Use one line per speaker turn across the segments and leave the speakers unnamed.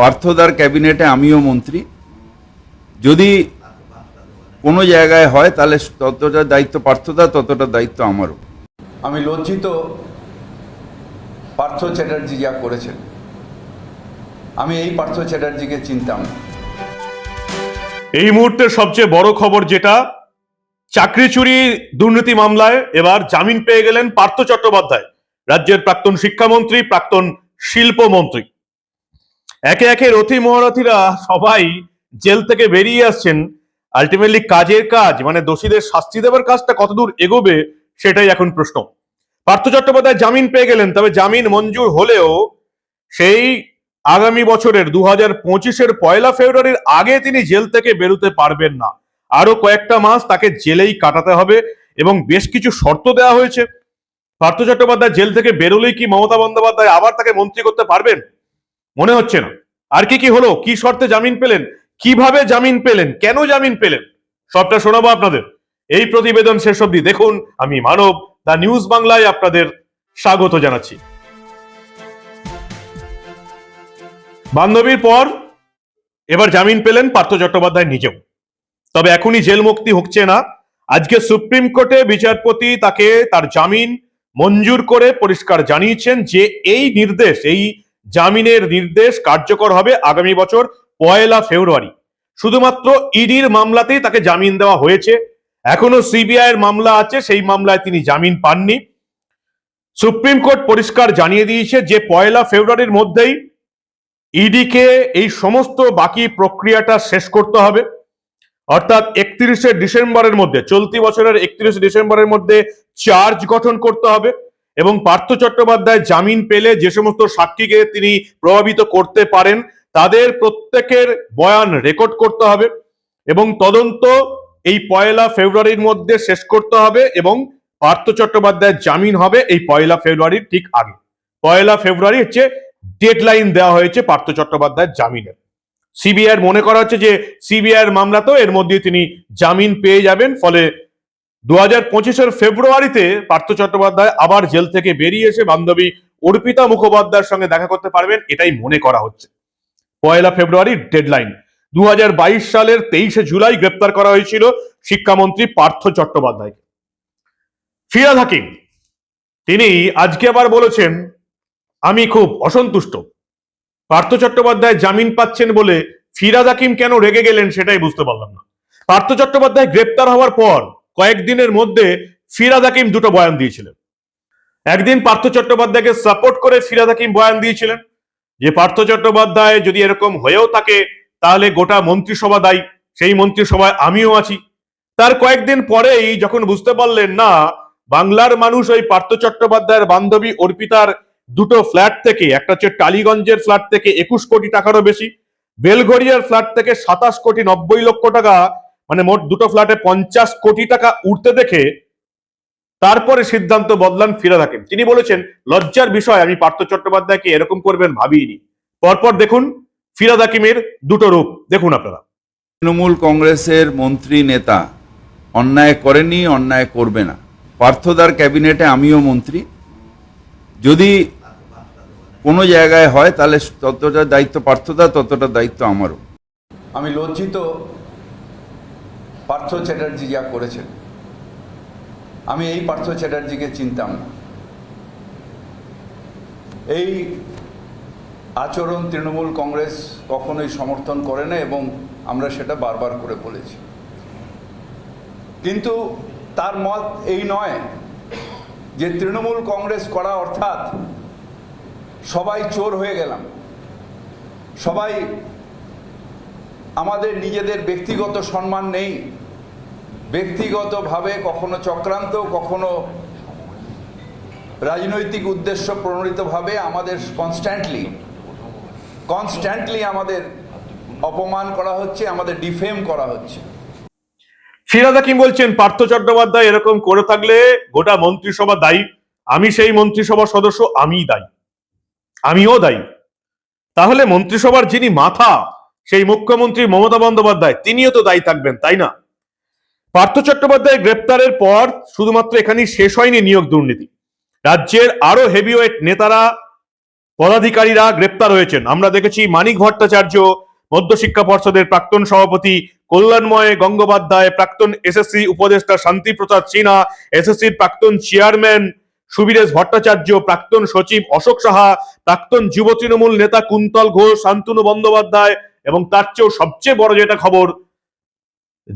পার্থদার ক্যাবিনেটে আমিও মন্ত্রী। যদি কোনো জায়গায় হয় তাহলে ততটা দায়িত্ব পার্থদা ততটা দায়িত্ব আমারও। আমি লজ্জিত পার্থ চ্যাটার্জি যা করেছেন। আমি এই পার্থ চ্যাটার্জিকে চিনতাম না।
এই মুহূর্তে সবচেয়ে বড় খবর যেটা চাকরি চুরি দুর্নীতি মামলায় এবার জামিন পেয়ে গেলেন পার্থ চট্টোপাধ্যায় রাজ্যের প্রাক্তন শিক্ষামন্ত্রী প্রাক্তন শিল্পমন্ত্রী। একে একে রথী মহারথীরা সবাই জেল থেকে বেরিয়ে আসছেন। আলটিমেটলি কাজের কাজ মানে দোষীদের শাস্তি দেওয়ার কাজটা কতদূর এগোবে সেটাই এখন প্রশ্ন। পার্থ চট্টোপাধ্যায় জামিন পেয়ে গেলেন, তবে জামিন মঞ্জুর হলেও সেই আগামী বছরের দু হাজার পঁচিশের পয়লা ফেব্রুয়ারির আগে তিনি জেল থেকে বেরোতে পারবেন না। আরও কয়েকটা মাস তাকে জেলেই কাটাতে হবে এবং বেশ কিছু শর্ত দেওয়া হয়েছে। পার্থ চট্টোপাধ্যায় জেল থেকে বেরোলেই কি মমতা বন্দ্যোপাধ্যায় আবার তাকে মন্ত্রী করতে পারবেন? মনে হচ্ছে না। আর কি কি হলো? কি শর্তে জামিন পেলেন? কীভাবে জামিন পেলেন? কেন জামিন পেলেন? সবটা শোনাবো আপনাদের। এই প্রতিবেদন শেষ অবধি দেখুন। আমি মানব, দা নিউজ বাংলায় আপনাদের স্বাগত জানাচ্ছি। বান্ধবীর পর এবার জামিন পেলেন পার্থ চট্টোপাধ্যায় নিজেও। তবে এখনই জেল মুক্তি হচ্ছে না। আজকে সুপ্রিম কোর্টে বিচারপতি তাকে তার জামিন মঞ্জুর করে পরিষ্কার জানিয়েছেন যে এই নির্দেশ, এই জামিনের নির্দেশ কার্যকর হবে আগামী বছর পয়লা ফেব্রুয়ারি। শুধুমাত্র ইডির মামলাতেই তাকে জামিন দেওয়া হয়েছে। এখনও সিবিআই এর মামলা আছে, সেই মামলায় তিনি জামিন পাননি। সুপ্রিম কোর্ট পরিষ্কার জানিয়ে দিয়েছে যে, পয়লা ফেব্রুয়ারির মধ্যেই ইডিকে এই সমস্ত বাকি প্রক্রিয়াটা শেষ করতে হবে। অর্থাৎ একত্রিশে ডিসেম্বরের মধ্যে, চলতি বছরের একত্রিশে ডিসেম্বরের মধ্যে চার্জ গঠন করতে হবে। এবং পার্থ চট্টোপাধ্যায় জামিন পেলে যে সমস্ত সাক্ষীকে তিনি প্রভাবিত করতে পারেন, তাদের প্রত্যেকের বয়ান রেকর্ড করতে হবে এবং তদন্ত এই পয়লা ফেব্রুয়ারির মধ্যে শেষ করতে হবে এবং পার্থ চট্টোপাধ্যায়ের জামিন হবে এই পয়লা ফেব্রুয়ারির ঠিক আগে। পয়লা ফেব্রুয়ারি হচ্ছে ডেডলাইন দেওয়া হয়েছে পার্থ চট্টোপাধ্যায়ের জামিনের। সিবিআই মনে করা হচ্ছে যে সিবিআই এর মামলাতেও এর মধ্যে তিনি জামিন পেয়ে যাবেন, ফলে দু হাজার পঁচিশের ফেব্রুয়ারিতে পার্থ চট্টোপাধ্যায় আবার জেল থেকে বেরিয়ে এসে বান্ধবী অর্পিতা মুখোপাধ্যায়ের সঙ্গে দেখা করতে পারবেন, এটাই মনে করা হচ্ছে। পয়লা ফেব্রুয়ারি ডেডলাইন। দু হাজার বাইশ সালের তেইশে জুলাই গ্রেপ্তার করা হয়েছিল শিক্ষামন্ত্রী পার্থ চট্টোপাধ্যায়কে। ফিরাদ হাকিম, তিনি আজকে আবার বলেছেন, আমি খুব অসন্তুষ্ট। পার্থ চট্টোপাধ্যায় জামিন পাচ্ছেন বলে ফিরাদ হাকিম কেন রেগে গেলেন সেটাই বুঝতে পারলাম না। পার্থ চট্টোপাধ্যায় গ্রেপ্তার হওয়ার পর কয়েকদিনের মধ্যে ফিরাদ হাকিম দুটো বয়ান দিয়েছিলেন। একদিন পার্থ চট্টোপাধ্যায়কে সাপোর্ট করে ফিরাদ হাকিম বয়ান দিয়েছিলেন যে, পার্থ চট্টোপাধ্যায় যদি এরকম হয়েও থাকে, তাহলে গোটা মন্ত্রিসভা দায়ী, সেই মন্ত্রিসভায় আমিও আছি। তার কয়েকদিন পরেই যখন বুঝতে পারলেন, না, বাংলার মানুষ ওই পার্থ চট্টোপাধ্যায়ের বান্ধবী অর্পিতার দুটো ফ্ল্যাট থেকে, একটা হচ্ছে টালিগঞ্জের ফ্ল্যাট থেকে একুশ কোটি টাকারও বেশি বেলঘরিয়ার ফ্ল্যাট থেকে সাতাশ কোটি নব্বই লক্ষ টাকা মানে মোট দুটো ফ্ল্যাটে পঞ্চাশ কোটি টাকা উঠতে দেখে তারপরে সিদ্ধান্ত বদলান ফিরাদ হাকিম তিনি বলেছেন লজ্জার বিষয় আমি পার্থ চট্টোপাধ্যায়কে এরকম করবেন ভাবিনি। পরপর দেখুন ফিরাদ হাকিমের দুটো রূপ। দেখুন আপনারা।
তৃণমূল কংগ্রেসের মন্ত্রী নেতা অন্যায় করেনি অন্যায় করবে না। পার্থদার ক্যাবিনেটে আমিও মন্ত্রী। যদি কোনো জায়গায় হয় তাহলে ততটা দায়িত্ব পার্থদা ততটা দায়িত্ব আমারও। আমি লজ্জিত পার্থ চ্যাটার্জি যা করেছেন। আমি এই পার্থ চ্যাটার্জিকে চিনতাম। না এই আচরণ তৃণমূল কংগ্রেস কখনোই সমর্থন করে না এবং আমরা সেটা বারবার করে বলেছি। কিন্তু তার মত এই নয় যে তৃণমূল কংগ্রেস করা অর্থাৎ সবাই চোর হয়ে গেলাম। সবাই আমাদের নিজেদের ব্যক্তিগত সম্মান নেই। ব্যক্তিগতভাবে কখনো চক্রান্ত, কখনো রাজনৈতিক উদ্দেশ্য প্রণোদিতভাবে আমাদের কনস্ট্যান্টলি কনস্ট্যান্টলি আমাদের অপমান করা হচ্ছে, আমাদের ডিফেম করা হচ্ছে।
ফিরাদ হাকিম বলছেন, পার্থ চট্টোপাধ্যায় এরকম করে থাকলে গোটা মন্ত্রিসভা দায়ী, আমি সেই মন্ত্রিসভার সদস্য আমি দায়ী। আমিও দায়ী। তাহলে মন্ত্রিসভার যিনি মাথা, সেই মুখ্যমন্ত্রী মমতা বন্দ্যোপাধ্যায়, তিনিও তো দায়ী থাকবেন, তাই না? পার্থ চট্টোপাধ্যায় গ্রেপ্তারের পর শুধুমাত্র এখানেই শেষ হয়নি নিয়োগ দুর্নীতি। রাজ্যের আরও হেভিওয়েট নেতারা, পদাধিকারীরা গ্রেপ্তার হয়েছেন। আমরা দেখেছি মানিক ভট্টাচার্য, মধ্যশিক্ষা পর্ষদের প্রাক্তন সভাপতি, কল্যাণময় গঙ্গোপাধ্যায়, প্রাক্তন এসএসসি উপদেষ্টা শান্তি প্রসাদ সিনহা, এসএসসির প্রাক্তন চেয়ারম্যান সুবীরেশ ভট্টাচার্য, প্রাক্তন সচিব অশোক সাহা, প্রাক্তন যুব তৃণমূল নেতা কুন্তল ঘোষ, শান্তনু বন্দ্যোপাধ্যায় এবং তার চেয়েও সবচেয়ে বড় যেটা খবর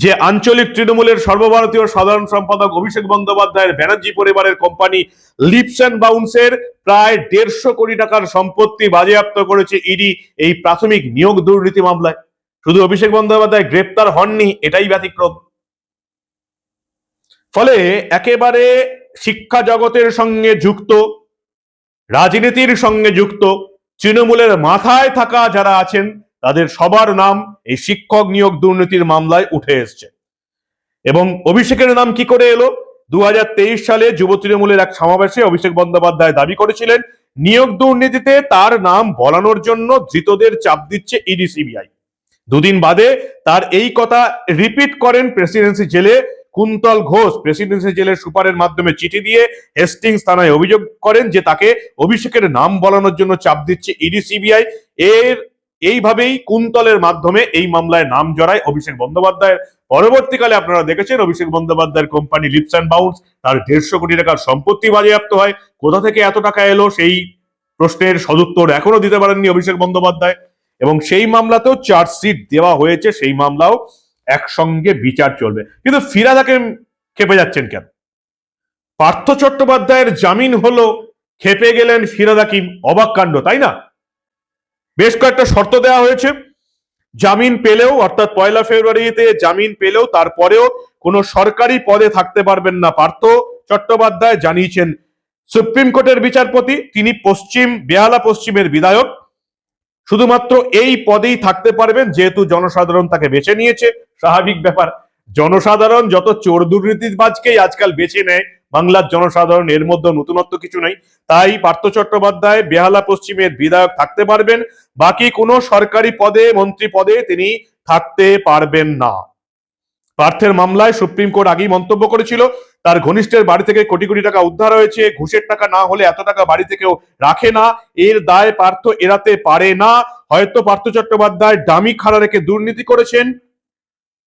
যে আঞ্চলিক তৃণমূলের সর্বভারতীয় সাধারণ সম্পাদক অভিষেক বন্দ্যোপাধ্যায়ের ব্যানার্জি পরিবারের কোম্পানি লিপস অ্যান্ড বাউন্সের প্রায় দেড়শো কোটি টাকার সম্পত্তি বাজেয়াপ্ত করেছে ইডি এই প্রাথমিক নিয়োগ দুর্নীতি মামলায়। শুধু অভিষেক বন্দ্যোপাধ্যায় গ্রেপ্তার হননি, এটাই ব্যতিক্রম। ফলে একেবারে শিক্ষা জগতের সঙ্গে যুক্ত, রাজনীতির সঙ্গে যুক্ত, তৃণমূলের মাথায় থাকা যারা আছেন তাদের সবার নাম এই শিক্ষক নিয়োগ দুর্নীতির মামলায় উঠে এসছে। এবং অভিষেকের নাম কি করে এলো? দু হাজার তেইশ সালে যুব তৃণমূলের এক সমাবেশে অভিষেক বন্দ্যোপাধ্যায় দাবি করেছিলেন, নিয়োগ দুর্নীতিতে তার নাম বলানোর জন্য ধৃতদের চাপ দিচ্ছে ইডি সিবিআই। দুদিন বাদে তার এই কথা রিপিট করেন প্রেসিডেন্সি জেলে কুন্তল ঘোষ। প্রেসিডেন্সি জেলের সুপারের মাধ্যমে চিঠি দিয়ে হেস্টিংস থানায় অভিযোগ করেন যে তাকে অভিষেকের নাম বলানোর জন্য চাপ দিচ্ছে ইডি সিবিআই। এর এইভাবেই কুন্তলের মাধ্যমে এই মামলায় নাম জড়ায় অভিষেক বন্দ্যোপাধ্যায়ের। পরবর্তীকালে আপনারা দেখেছেন অভিষেক বন্দ্যোপাধ্যায়ের কোম্পানি লিপস অ্যান্ড বাউন্স তার দেড়শো কোটি টাকার সম্পত্তি বাজেয়াপ্ত হয়। কোথা থেকে এত টাকা এলো সেই প্রশ্নের সদুত্তর এখনও দিতে পারেননি অভিষেক বন্দ্যোপাধ্যায়। এবং সেই মামলাতেও চার্জশিট দেওয়া হয়েছে, সেই মামলাও একসঙ্গে বিচার চলবে। কিন্তু ফিরাদাকে খেপে যাচ্ছেন কেন? পার্থ চট্টোপাধ্যায়ের জামিন হলো, খেপে গেলেন ফিরাদা কিম। অবাক কাণ্ড, তাই না? বেশ কয়েকটা শর্ত দেওয়া হয়েছে। জামিন পেলেও, অর্থাৎ পয়লা ফেব্রুয়ারিতে জামিন পেলেও তারপরেও কোনো সরকারি পদে থাকতে পারবেন না, পার্থ চট্টোপাধ্যায় জানিয়েছেন। সুপ্রিম কোর্টের বিচারপতি, তিনি পশ্চিম, বেহালা পশ্চিমের বিধায়ক। শুধুমাত্র এই পদেই থাকতে পারবেন, যেহেতু জনসাধারণ তাকে বেছে নিয়েছে। স্বাভাবিক ব্যাপার, জনসাধারণ যত চোর দুর্নীতিবাজকেই আজকাল বেছে নেয় বাংলার জনসাধারণ এর মধ্যে নতুনত্ব কিছু নেই। তাই পার্থ চট্টোপাধ্যায় বেহালা পশ্চিমের বিধায়ক থাকতে পারবেন, বাকি কোনো সরকারি পদে, মন্ত্রী পদে তিনি থাকতে পারবেন না। পার্থের মামলায় সুপ্রিম কোর্ট আগেই মন্তব্য করেছিল, তার ঘনিষ্ঠের বাড়ি থেকে কোটি কোটি টাকা উদ্ধার হয়েছে, ঘুষের টাকা না হলে এত টাকা বাড়ি থেকেও রাখে না, এর দায় পার্থ এড়াতে পারে না। হয়তো পার্থ চট্টোপাধ্যায় ডামি খাড়া রেখে দুর্নীতি করেছেন,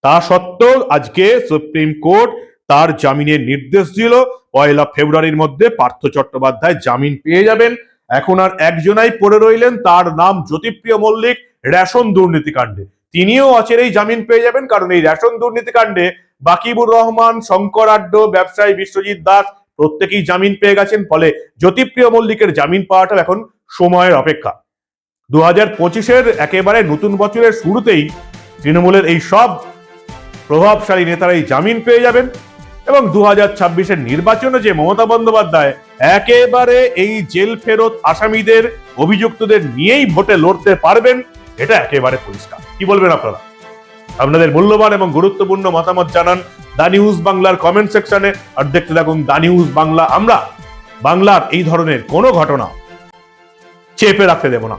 তা সত্ত্বেও আজকে সুপ্রিম কোর্ট তার জামিনের নির্দেশ দিল। পয়লা ফেব্রুয়ারির মধ্যে পার্থ চট্টোপাধ্যায় জামিন পেয়ে যাবেন। এখন আর একজনাই পড়ে রইলেন, তার নাম জ্যোতিপ্রিয় মল্লিক, রেশন দুর্নীতিকাণ্ডে। তিনিও অচেরেই জামিন পেয়ে যাবেন, কারণ এই রেশন দুর্নীতিকাণ্ডে বাকিবুর রহমান, শঙ্কর আড্ড, ব্যবসায়ী বিশ্বজিৎ দাস প্রত্যেকেই জামিন পেয়ে গেছেন, ফলে জ্যোতিপ্রিয় মল্লিকের জামিন পাওয়াটা এখন সময়ের অপেক্ষা। দু হাজার পঁচিশের একেবারে নতুন বছরের শুরুতেই তৃণমূলের এই সব প্রভাবশালী নেতারাই জামিন পেয়ে যাবেন। এবং দু হাজার ছাব্বিশের নির্বাচনে যে মমতা বন্দ্যোপাধ্যায় একেবারে এই জেল ফেরত আসামিদের, অভিযুক্তদের নিয়েই ভোটে লড়তে পারবেন, এটা একেবারে পরিষ্কার। কি বলবেন আপনারা? আপনাদের মূল্যবান এবং গুরুত্বপূর্ণ মতামত জানান দা নিউজ বাংলার কমেন্ট সেকশনে, আর দেখতে থাকুন দা নিউজ বাংলা। আমরা বাংলার এই ধরনের কোনো ঘটনা চেপে রাখতে দেব না।